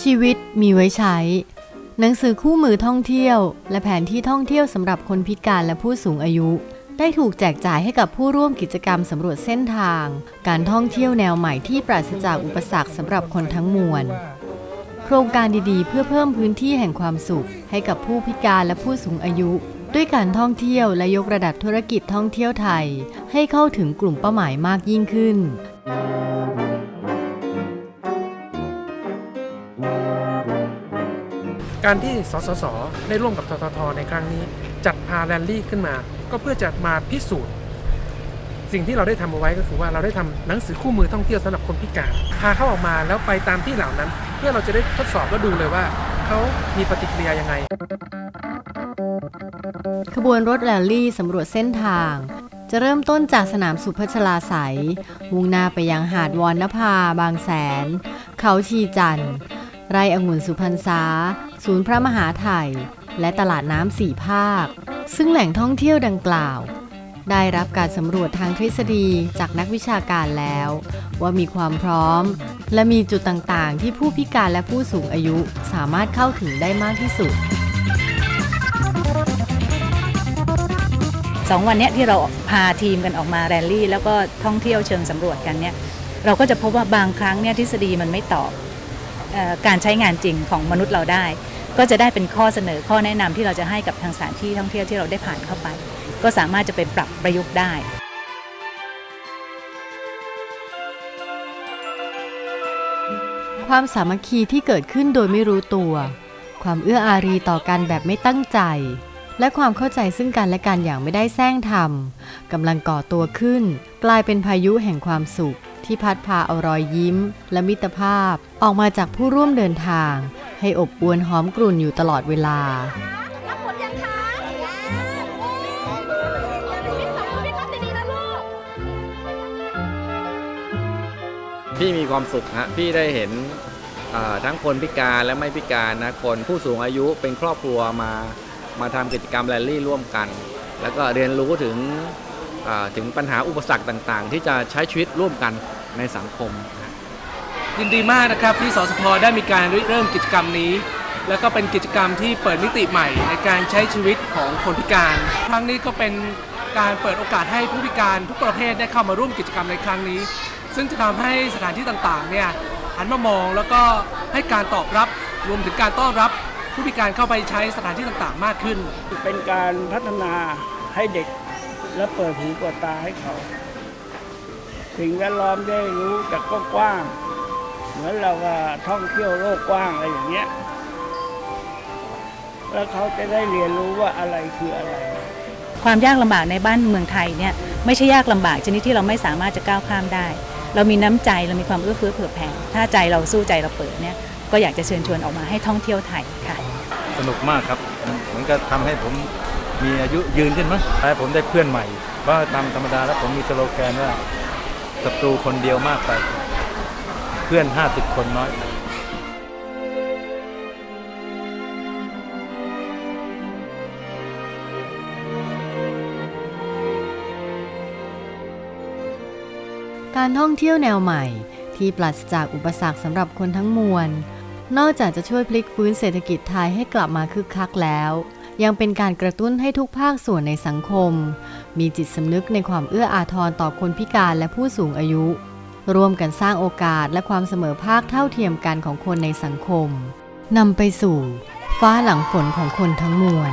ชีวิตมีไว้ใช้ หนังสือคู่มือท่องเที่ยว และแผนที่ท่องเที่ยวสำหรับคนพิการและผู้สูงอายุ ได้ถูกแจกจ่ายให้กับผู้ร่วมกิจกรรมสำรวจเส้นทาง การท่องเที่ยวแนวใหม่ที่ปราศจากอุปสรรคสำหรับคนทั้งมวล โครงการดีๆ เพื่อเพิ่มพื้นที่แห่งความสุข ให้กับผู้พิการและผู้สูงอายุ ด้วยการท่องเที่ยวและยกระดับธุรกิจท่องเที่ยวไทย ให้เข้าถึงกลุ่มเป้าหมายมากยิ่งขึ้น การที่สสส ได้ร่วมกับทททในครั้งนี้ จัดพาแรลลี่ขึ้นมา ก็เพื่อจะมาพิสูจน์ สิ่งที่เราได้ทำเอาไว้ก็คือว่าเราได้ทำหนังสือคู่มือท่องเที่ยวสำหรับคนพิการ พาเขาออกมาแล้วไปตามที่เหล่านั้น เพื่อเราจะได้ทดสอบและดูเลยว่า เขามีปฏิกิริยายังไง ขบวนรถแรลลี่สำรวจเส้นทาง จะเริ่มต้นจากสนามสุพัชลาไสยมุ่งหน้าไปยังหาดวอนนภา บางแสน เขาชีจันทร์ไร่องุ่นสุพรรณษา ศูนย์พระมหาไทย และตลาดน้ำสี่ภาค ซึ่งแหล่งท่องเที่ยวดังกล่าว ได้รับการสำรวจทางทฤษฎีจากนักวิชาการแล้ว ว่ามีความพร้อม และมีจุดต่างๆ ที่ผู้พิการและผู้สูงอายุสามารถเข้าถึงได้มากที่สุด สองวันนี้ที่เราพาทีมกันออกมาแรลลี่ แล้วก็ท่องเที่ยวเชิงสำรวจกันเนี่ยเราก็จะพบว่าบางครั้งเนี่ยทฤษฎีมันไม่ตอบออการใช้งานจริงของมนุษย์เราได้ ก็จะได้เป็นข้อเสนอข้อแนะนำที่เราจะให้กับทางสถานที่ท่องเที่ยวที่เราได้ผ่านเข้าไป ก็สามารถจะไปปรับประยุกต์ได้ความสามัคคีที่เกิดขึ้นโดยไม่รู้ตัว ความเอื้ออารีต่อกันแบบไม่ตั้งใจ และความเข้าใจซึ่งกันและกันอย่างไม่ได้แซงทำกำลังก่อตัวขึ้น กลายเป็นพายุแห่งความสุข ที่พัดพาเอารอยยิ้ม และมิตรภาพ ออกมาจากผู้ร่วมเดินทาง ให้อบอวลหอมกลุ่นอยู่ตลอดเวลารับผลยังคะยังโอ้ยพี่สองพี่รับดีนะลูกพี่มีความสุขฮะพี่ได้เห็น ทั้งคนพิการและไม่พิการนะคนผู้สูงอายุเป็นครอบครัวมามาทำกิจกรรมแรลลี่ร่วมกัน แล้วก็เรียนรู้ถึงถึงปัญหาอุปสรรคต่างๆ ที่จะใช้ชีวิตร่วมกันในสังคมยินดีมากนะครับที่สสพได้มีการริเริ่มกิจกรรมนี้ แล้วก็เป็นกิจกรรมที่เปิดมิติใหม่ในการใช้ชีวิตของคนพิการ ครั้งนี้ก็เป็นการเปิดโอกาสให้ผู้พิการทุกประเภทได้เข้ามาร่วมกิจกรรมในครั้งนี้ ซึ่งจะทำให้สถานที่ต่างๆเนี่ย หันมามองแล้วก็ให้การตอบรับรวมถึงการต้อนรับผู้พิการเข้าไปใช้สถานที่ต่างๆ มากขึ้น เป็นการพัฒนาให้เด็กและเปิดหูเปิดตาให้เขาสิ่งแวดล้อมได้รู้จากกว้างๆเหมือนเราว่าท่องเที่ยวโลกกว้างอะไรอย่างเงี้ยแล้วเขาจะได้เรียนรู้ว่าอะไรคืออะไร ความยากลำบากในบ้านเมืองไทยเนี่ยไม่ใช่ยากลำบากชนิดที่เราไม่สามารถจะก้าวข้ามได้ เรามีน้ำใจเรามีความเอื้อเฟื้อเผื่อแผ่ถ้าใจเราสู้ใจเราเปิดเนี่ยก็อยากจะเชิญชวนออกมาให้ท่องเที่ยวไทยค่ะ สนุกมากครับมันก็ทำให้ผมมีอายุยืนขึ้นมั้งและผมได้เพื่อนใหม่เพราะตามธรรมดาแล้วผมมีสโลแกนว่าศัตรูคนเดียวมากไป เพื่อน 50 คนน้อย การท่องเที่ยวแนวใหม่ ที่ปราศจากอุปสรรคสำหรับคนทั้งมวล นอกจากจะช่วยพลิกฟื้นเศรษฐกิจไทยให้กลับมาคึกคักแล้ว ยังเป็นการกระตุ้นให้ทุกภาคส่วนในสังคม มีจิตสำนึกในความเอื้ออาทรต่อคนพิการและผู้สูงอายุ ร่วมกันสร้างโอกาสและความเสมอภาคเท่าเทียมกันของคนในสังคมนำไปสู่ ฟ้าหลังฝนของคนทั้งมวล